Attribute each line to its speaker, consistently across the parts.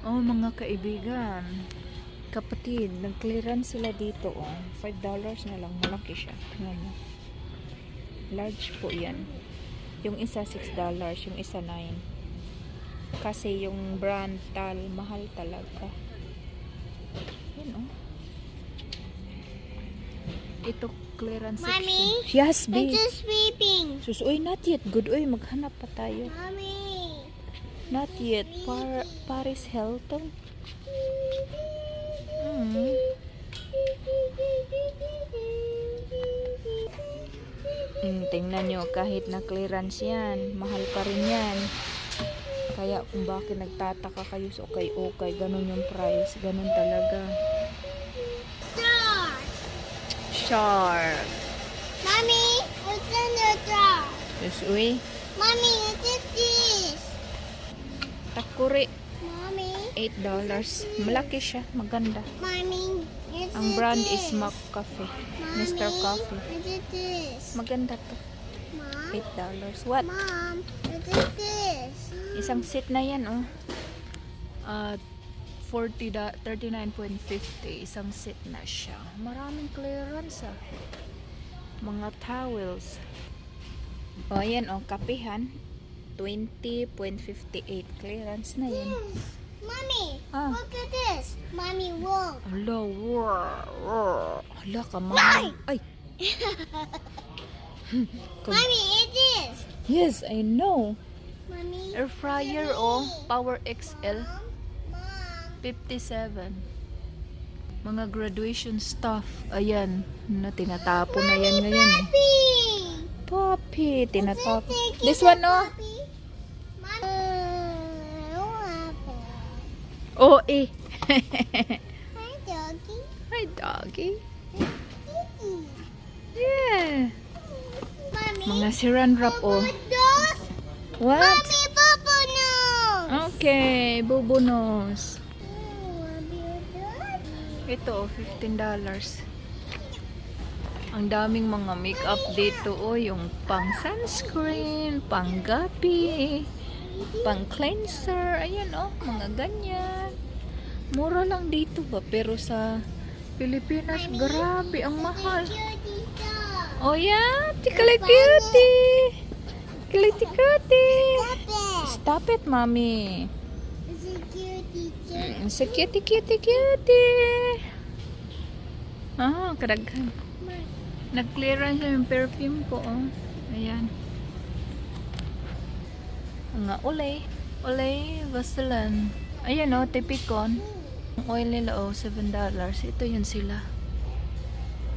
Speaker 1: Oh, mga kaibigan. Kapatid, nag-clearance sila dito. Oh. $5 na lang. Malaki siya. Tingnan mo. Large po yan. Yung isa $6, yung isa 9. Kasi yung brand tal, mahal talaga. Yan oh. Ito clearance
Speaker 2: Mommy,
Speaker 1: section. Yes,
Speaker 2: It's
Speaker 1: babe.
Speaker 2: just sweeping.
Speaker 1: Sus, uy, not yet. Good, uy, maghanap pa tayo.
Speaker 2: Mommy.
Speaker 1: Not yet. Par Paris Hilton. Mm. Mm, tingnan nyo, kahit na clearance yan, mahal pa rin yan. Kaya kung bakit nagtataka kayo sa okay-okay, ganun yung price, ganun talaga.
Speaker 2: Door.
Speaker 1: Shark.
Speaker 2: Mommy, what's in the door?
Speaker 1: Sus, uy,
Speaker 2: Mommy, what is this?
Speaker 1: Takuri.
Speaker 2: Mommy,
Speaker 1: $8. Malaki siya, maganda.
Speaker 2: Mommy,
Speaker 1: Ang brand
Speaker 2: this?
Speaker 1: is Mac Cafe.
Speaker 2: Mommy,
Speaker 1: Mr. Coffee.
Speaker 2: What is this?
Speaker 1: Maganda to.
Speaker 2: Mom,
Speaker 1: $8. What?
Speaker 2: Mom, what is this?
Speaker 1: Isang set na yan, oh. Uh, 40 da, 39.50. Isang set na siya. Maraming clearance, ah. Mga towels. O, oh, yan, oh. Kapihan. 20.58. Clearance na yan.
Speaker 2: Mommy,
Speaker 1: Ah.
Speaker 2: look at this. Mommy.
Speaker 1: Hala, roar, roar. Hala, kamahal. Ay! Kag-
Speaker 2: Mommy, it is.
Speaker 1: yes, I know.
Speaker 2: Mommy.
Speaker 1: Air fryer, oh. Power XL.
Speaker 2: Mom, Mom.
Speaker 1: 57. Mga graduation stuff. Ayan. Na tinatapon na yan ngayon eh.
Speaker 2: Puppy.
Speaker 1: Poppy. Tinatapon.
Speaker 2: Taking
Speaker 1: This one, no?
Speaker 2: puppy.
Speaker 1: Oh, eh.
Speaker 2: Hi, doggy.
Speaker 1: Hi, doggy. Yeah.
Speaker 2: Mommy.
Speaker 1: Mga siran wrap, oh.
Speaker 2: Those.
Speaker 1: What?
Speaker 2: Mommy, no.
Speaker 1: Okay.
Speaker 2: Doggy.
Speaker 1: Ito, oh, $15. Ang daming mga makeup dito, oh. Yung pang sunscreen, pang gapi, pang cleanser. Ayan, oh. Mga ganyan. Mura lang dito ba? Pero sa Pilipinas, grabe, ang mahal.
Speaker 2: Cutie.
Speaker 1: Oh, yeah. Tikali cutie. Tikali cutie.
Speaker 2: Stop it.
Speaker 1: Mommy.
Speaker 2: It's a cutie dog.
Speaker 1: Mm, Sa cutie, cutie, cutie. Ah, kadaghan. Nag-clearance yung perfume ko, oh. Ayan. Nga, ulay. Ulay, Vaseline. Ayan, oh, tipikon. Oil nila, oh, $7. Ito yun sila.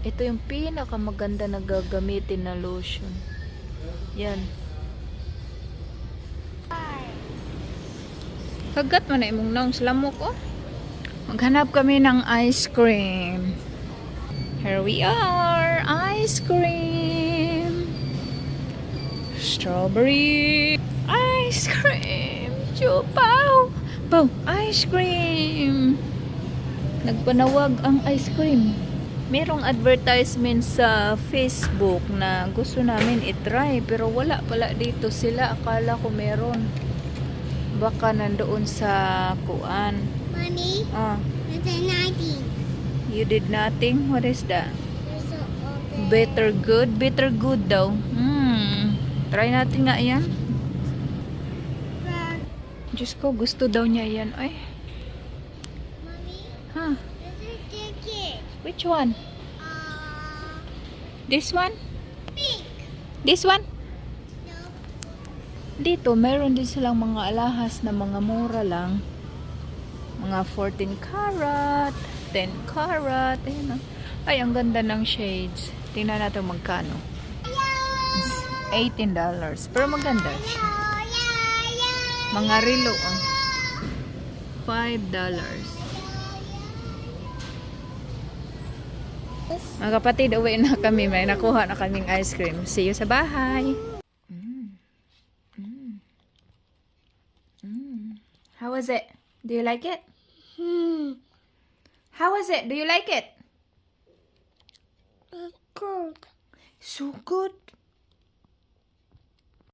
Speaker 1: Ito yung pinakamaganda na gagamitin na lotion. Yan. Kagat mo na imong naong lamok, oh. Maghanap kami ng ice cream. Here we are, ice cream. Strawberry ice cream. Chupaw. Pow, ice cream. Nagpanawag ang ice cream. Merong advertisement sa Facebook na gusto namin itry pero wala pala dito sila. Akala ko meron. Baka nandoon sa kuan.
Speaker 2: Mommy,
Speaker 1: Ah,
Speaker 2: a nothing.
Speaker 1: you did nothing? What is that? Better good? Better good daw. Hmm. Try natin nga yan. Diyos ko, gusto daw niya yan. Ay,
Speaker 2: Mommy,
Speaker 1: ha?
Speaker 2: this is ticket.
Speaker 1: Which one?
Speaker 2: Uh,
Speaker 1: This one?
Speaker 2: pink.
Speaker 1: This one?
Speaker 2: No.
Speaker 1: Dito, meron din silang mga alahas na mga mura lang. Mga 14 karat, 10 karat. Ayun, oh. Ay, ang ganda ng shades. Tingnan natin magkano. $18. Pero maganda siya. Mga relo, oh. $5. Mga kapatid, uwi na kami. May nakuha na kaming ice cream. See you sa bahay. Mm. Mm. Mm. How was it? Do you like it?
Speaker 2: Hmm.
Speaker 1: How was it? Do you like it?
Speaker 2: Good.
Speaker 1: So good.